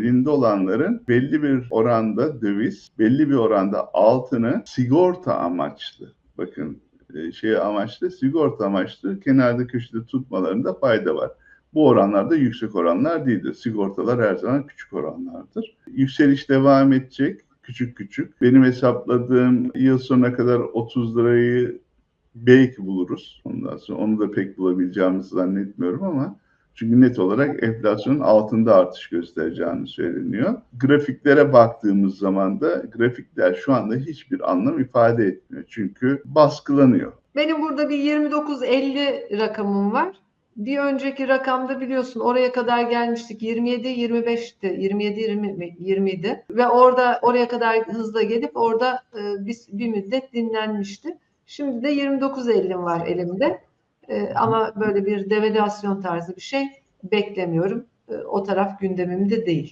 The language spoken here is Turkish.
elinde olanların belli bir oranda döviz, belli bir oranda altını sigorta amaçlı, bakın e, şey amaçlı, sigorta amaçlı kenarda köşede tutmalarında fayda var. Bu oranlar da yüksek oranlar değildir. Sigortalar her zaman küçük oranlardır. Yükseliş devam edecek küçük küçük. Benim hesapladığım yıl sonuna kadar 30 lirayı belki buluruz. Ondan sonra onu da pek bulabileceğimizi zannetmiyorum ama çünkü net olarak enflasyonun altında artış göstereceğini söyleniyor. Grafiklere baktığımız zaman da grafikler şu anda hiçbir anlam ifade etmiyor. Çünkü baskılanıyor. Benim burada bir 29.50 rakamım var. Bir önceki rakamda biliyorsun oraya kadar gelmiştik 27 25'ti 27 20 20 ve orada oraya kadar hızla gelip orada e, bir, bir müddet dinlenmişti. Şimdi de 29.50 var elimde. E, ama böyle bir devalüasyon tarzı bir şey beklemiyorum. E, o taraf gündemimde değil.